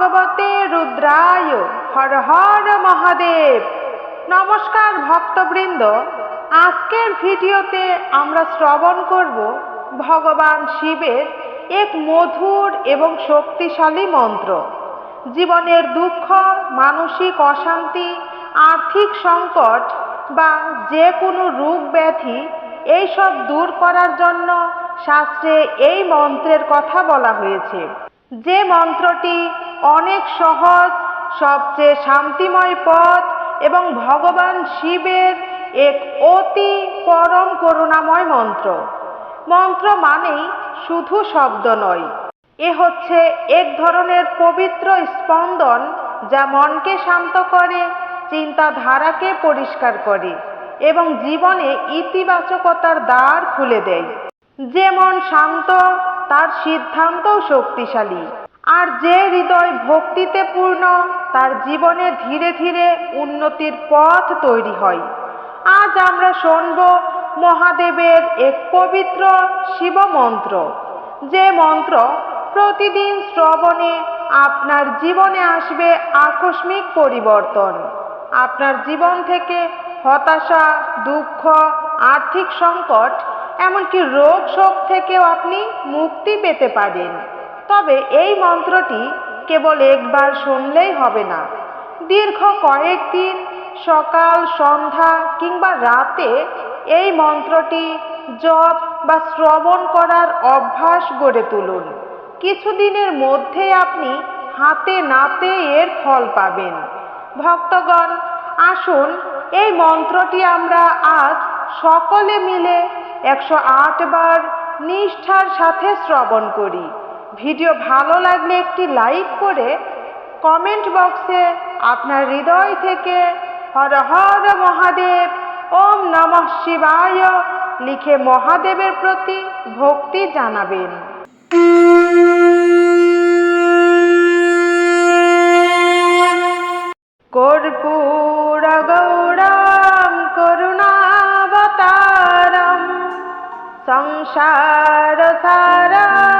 ভগবতে রুদ্রায় হর হর মহাদেব। নমস্কার ভক্তবৃন্দ, আজকের ভিডিওতে আমরা শ্রবণ করব ভগবান শিবের এক মধুর এবং শক্তিশালী মন্ত্র। জীবনের দুঃখ, মানসিক অশান্তি, আর্থিক সংকট বা যে কোনো রোগ ব্যাধি, এইসব দূর করার জন্য শাস্ত্রে এই মন্ত্রের কথা বলা হয়েছে। যে মন্ত্রটি অনেক সহজ, সবচেয়ে শান্তিময় পথ এবং ভগবান শিবের এক অতি পরম করুণাময় মন্ত্র। মন্ত্র মানেই শুধু শব্দ নয়। এ হচ্ছে এক ধরনের পবিত্র স্পন্দন যা মনকে শান্ত করে, চিন্তাধারাকে পরিষ্কার করে এবং জীবনে ইতিবাচকতার দ্বার খুলে দেয়। যে মন শান্ত, তার সিদ্ধান্তও শক্তিশালী। আর যে হৃদয় ভক্তিতে পূর্ণ, তার জীবনে ধীরে ধীরে উন্নতির পথ তৈরি হয়। আজ আমরা শুনব মহাদেবের এক পবিত্র শিব মন্ত্র যে মন্ত্র প্রতিদিন শ্রবণে আপনার জীবনে আসবে আকস্মিক পরিবর্তন। আপনার জীবন থেকে হতাশা, দুঃখ, আর্থিক সংকট, এমনকি রোগ শোক থেকেও আপনি মুক্তি পেতে পারেন। তবে এই মন্ত্রটি কেবল একবার শুনলেই হবে না। দীর্ঘ কয়েকদিন সকাল, সন্ধ্যা কিংবা রাতে এই মন্ত্রটি জপ বা শ্রবণ করার অভ্যাস গড়ে তুলুন। কিছুদিনের মধ্যে আপনি হাতে নাতে এর ফল পাবেন। ভক্তগণ, আসুন, এই মন্ত্রটি আমরা আজ সকলে মিলে একশো বার নিষ্ঠার সাথে শ্রবণ করি। ভিডিও ভালো লাগলে একটি লাইক করে কমেন্ট বক্সে আপনার হৃদয় থেকে হর হর মহাদেব, ওম নমঃ শিবায় লিখে মহাদেবের প্রতি ভক্তি জানাবেন। কর্পূর গৌরম করুণাবতারম, সংসার সারম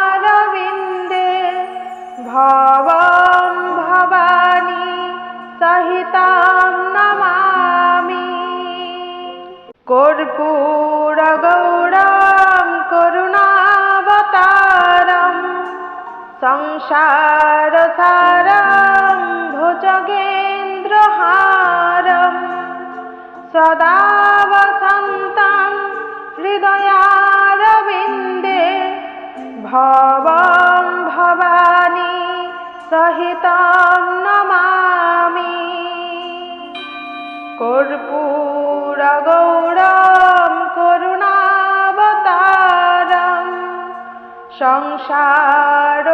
হৃদয়ারবিন্দে ভবং ভবানী সহিতাম নমামি কর্পূরগৌরম করুণাবতারম সংসার সারম ভুজগেন্দ্রহারম সদা বসন্तं হৃদয়ারবিন্দে ভবং ভবানী সহিতাম নমামি। কর্পূরগৌরম করুণাবতারম সংসার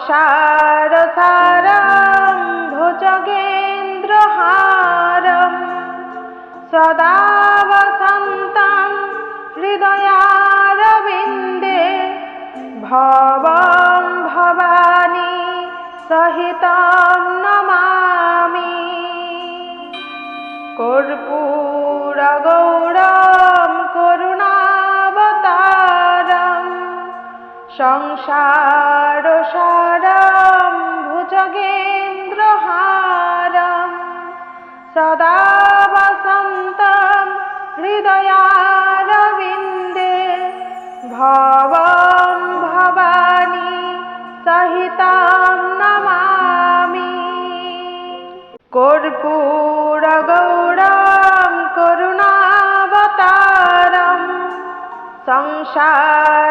সংসার সারম ভুজগেন্দ্রহারম সদা বসন্तं হৃদয়ারবিন্দে ভবং ভবানী সহিতাম নমামি। সংসার সারম ভুজগেন্দ্রহারম সদা বসন্तं হৃদয়ারবিন্দে ভবং ভবানী সহিতাম নমামি। কর্পূরগৌরম করুণাবতারম সংসারসারম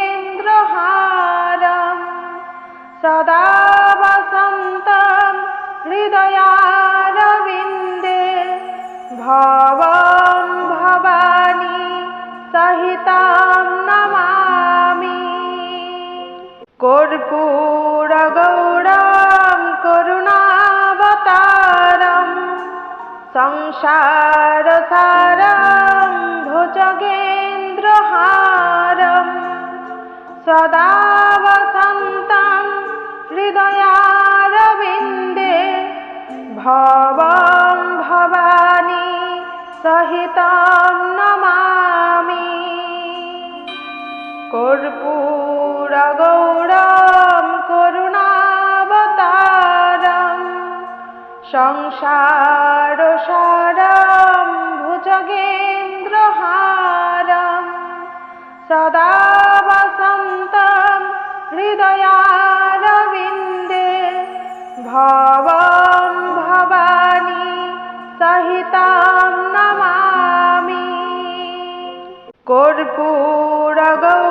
কর্পূরগৌরম করুণাবতারম। সংসারসারম ভুজগেন্দ্রহারম সদা বসন্तं হৃদয়ারবিন্দে ভবং ভবানী সহিতাম নমামি। কর্পূরগৌরম সংসারসারম ভুজগেন্দ্রহারম সদা বসন্तं হৃদয়ারবিন্দে ভবং ভবানী সহিতাম নমামি। কর্পূরগৌরম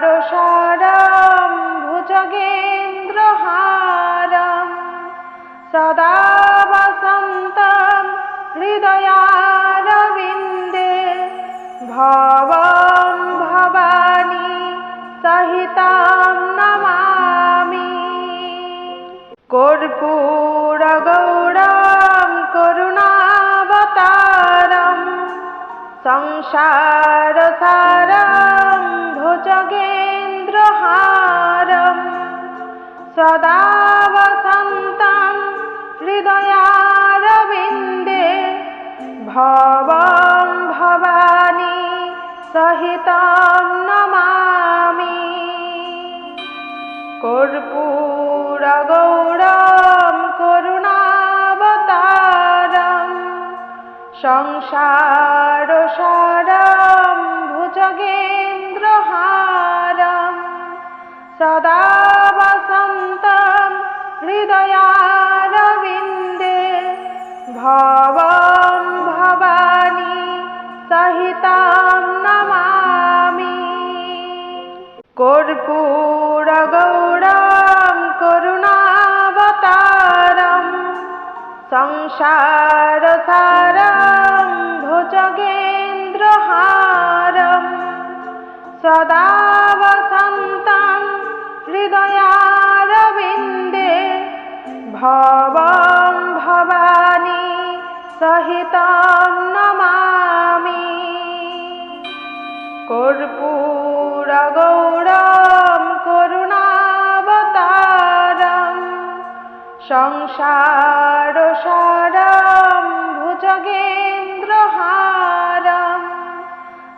সংসারসারম ভুজগেন্দ্রহারম। সদা বসন্तं হৃদয়ারবিন্দে ভবং ভবানী সহিতাম নমামি। কর্পূরগৌরম করুণাবতারম সংসারসারম ভুজগেন্দ্রহারম সদা বসন্तं হৃদয়ারবিন্দে ভব ভবানী সহিতাম নমামি কর্পূরগৌরম সংসারসারম ভুজগেন্দ্রহারম সদা বসন্तं হৃদয়ারবিন্দে ভবং ভবানী সহিতাম নমামি। কর্পূরগৌরম করুণাবতারম সংসারসারম ভুজগেন্দ্রহারম সদা বসন্तं হৃদয়ারবিন্দে ভবং ভবানী সহিতাম নমামি। কর্পূরগৌরম করুণাবতারম। সংসারসারম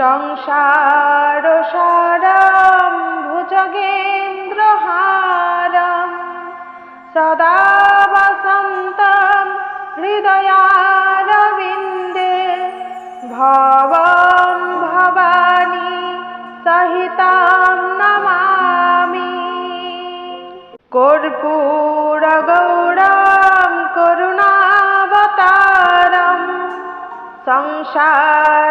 সংসার সারম ভুজগেন্দ্রহারম সদা বসন্তম হৃদয়ারবিন্দে ভবম ভবানী সহিতাম নমামি। কর্পূরগৌরম করুণাবতারম সংসারসারম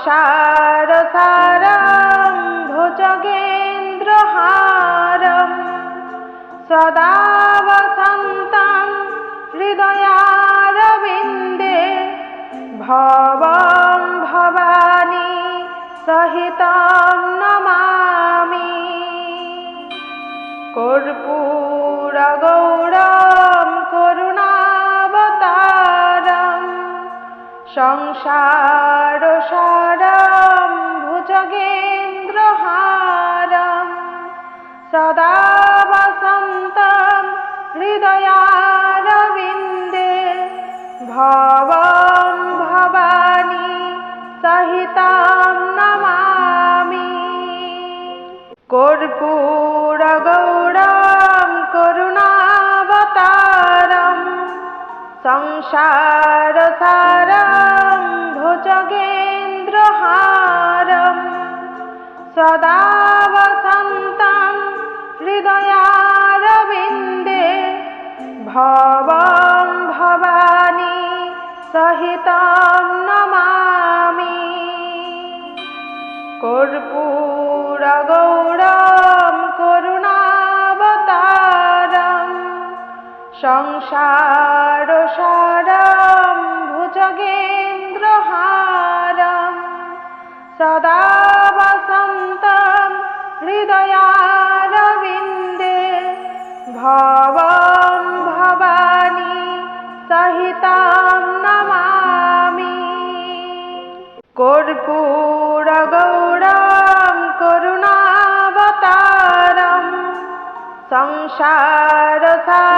সংসারসারম ভুজগেন্দ্রহারম সদা বসন্तं হৃদয়ারবিন্দে ভবম সংসারসারম ভুজগেন্দ্রহারম। সদা বসন্तं হৃদয়ারবিন্দে ভবম ভবানী সহিতাম নমামি। কর্পূরগৌরম সংসারসারম ভুজগেন্দ্রহারম সদা বসন্तं হৃদয়ারবিন্দে ভবম ভবানী সহিতাম নমামি। কর্পূরগৌরম সংসারসারম ভুজগেন্দ্রহারম সদা বসন্तं হৃদয়ারবিন্দে ভবম ভবানী সহিতাম নমামি। কর্পূরগৌরম করুণাবতারম সংসারসারম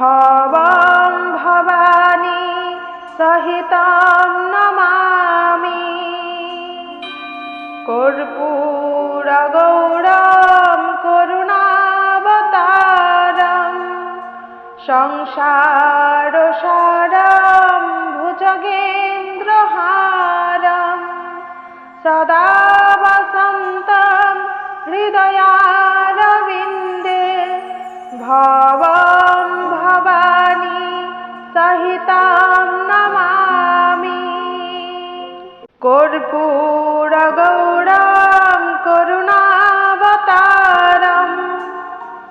ভবং ভবানী সহিतं নমামি। কর্পূর কর্পূরগৌরম করুণাবতারম সংসারসারম ভুজগেন্দ্রহারম। সদা বসন্तं হৃদয়ারবিন্দে ভবং কর্পূরগৌরম করুণাবতারম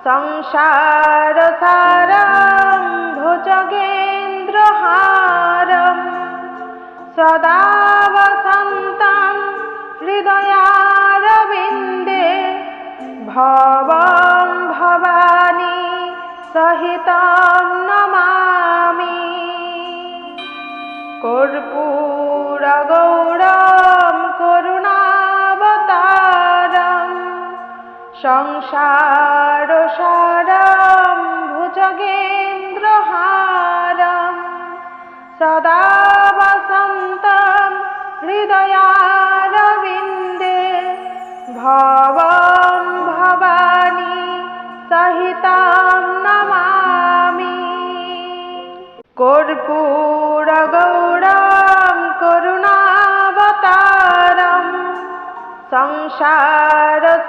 সংসারসারম ভুজগেন্দ্রহারম সদা বসন্तं হৃদয়ারবিন্দে ভবং ভবানী সহিতাম নমামি। কর্পূরগৌরম সংসারসারম ভুজগেন্দ্রহারম সদা বসন্तं হৃদয়ারবিন্দে ভবং ভবানী সহিতাম নমামি। কর্পূরগৌরম করুণাবতারম সংসারসারম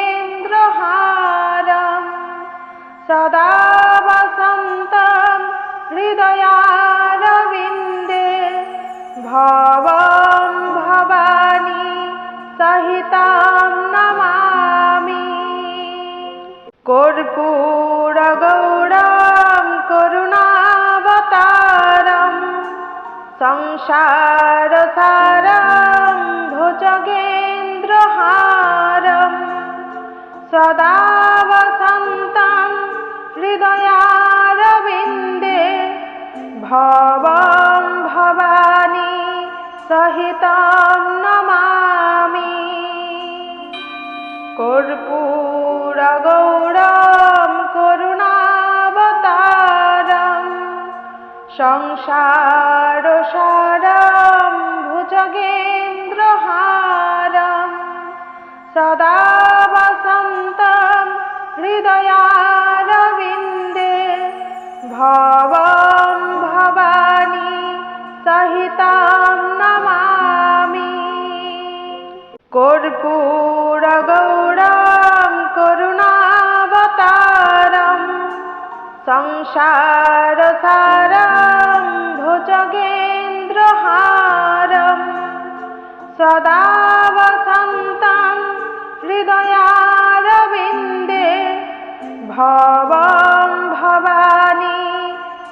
বসন্तं হৃদয়ারবিন্দে ভবং ভবানী সহিতাম নমামি কর্পূরগৌরম করুণাবতারম সংসারসারম ভুজগেন্দ্রহারম সদা বসন্तं হৃদয়ারবিন্দে ভবং ভবানী সহিতাম নমামি কর্পূরগৌরম করুণাবতারম সংসারসারম ভুজগেন্দ্রহারম সদা কর্পূরগৌরম করুণাবতারম। সংসারসারম ভুজগেন্দ্রহারম সদা বসন্तं হৃদয়ারবিন্দে ভবং ভবানী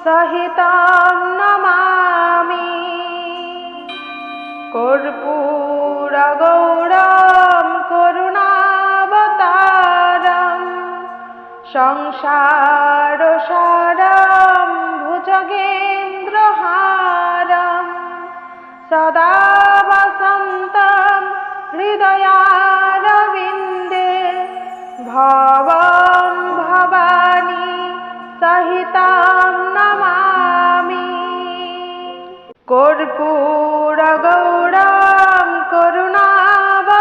সহিতাম নমামি। কর্পূরগৌরম সংসারসারম ভুজগেন্দ্রহারম সদা বসন্तं হৃদয়ারবিন্দে ভবং ভবানী সহিতাম নমামি। কর্পূরগৌরম করুণাবতারম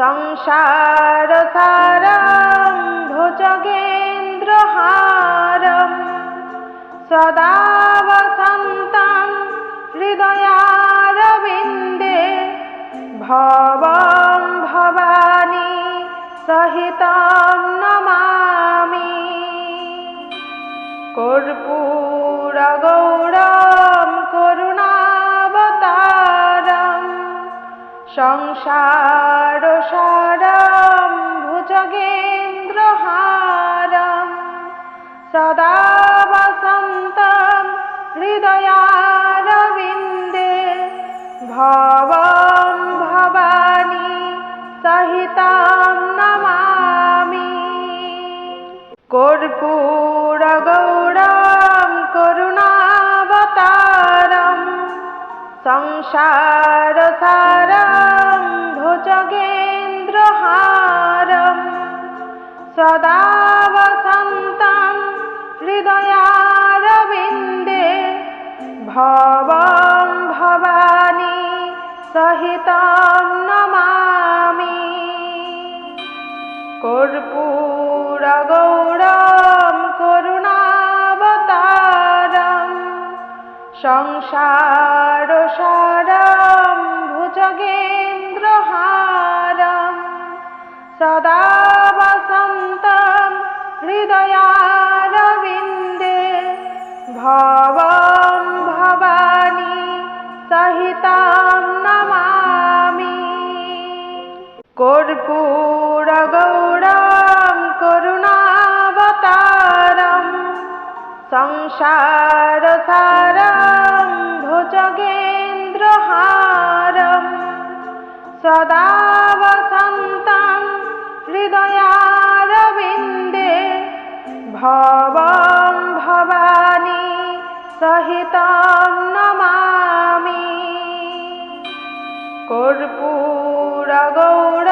সংসারসারম योगेन्द्रहारं सदा वसन्तं हृदयारविन्दे भवं भवानी सहितं नमामि कर्पूरगौरं करुणावतारं संसार ভবং ভবানী সহিতাম নমামি। কর্পূর গৌরাম করুণাবতারম সংসার সারম ভুজগেন্দ্রহারম সদা বসন্তম হৃদয়া সংসার সারাম ভুজগেন্দ্র হারাম সদা বসন্ত হৃদয়ারবিন্দে ভব ভবানী সহিতাম নমামি। কর্পূরগ সংসার সারম ভুজগেন্দ্রহারম সদা বসন্তম হৃদয়ারবিন্দে ভবম ভবানী সহিতম নমামি। কর্পূর গৌর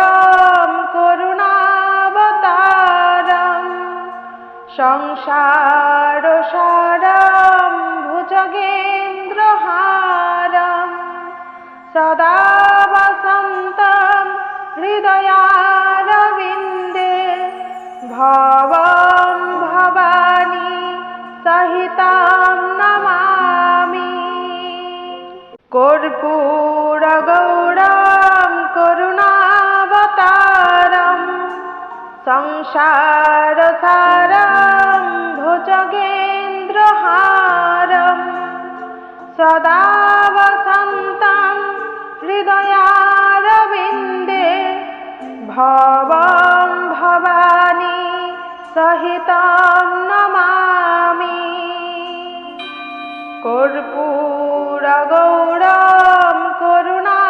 সংসার সারম ভুজগেন্দ্র হারম। সদা বসন্ত হৃদয়ারবিন্দে ভবম ভবানী, সহিতাম নমামি। কর্পূর গৌরম, করুণাবতারম, সংসার স सदा वसन्तं हृदयारविन्दे भवं भवानी सहितं नमामि कर्पूरगौरं करुणावतारं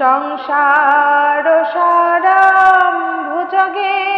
संसारसारं भुजगेन्द्रहारं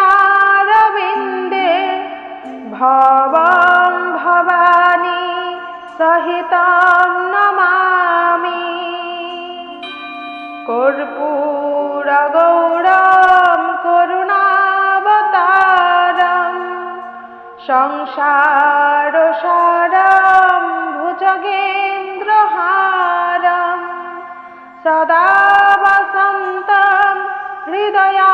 ভবং ভবানী সহিত নমামি। কর্পূর কর্পূরগৌরম করুণাবতার সংসার সারম ভুজগেন্দ্রহারম। সদা বসন্ত হৃদয়া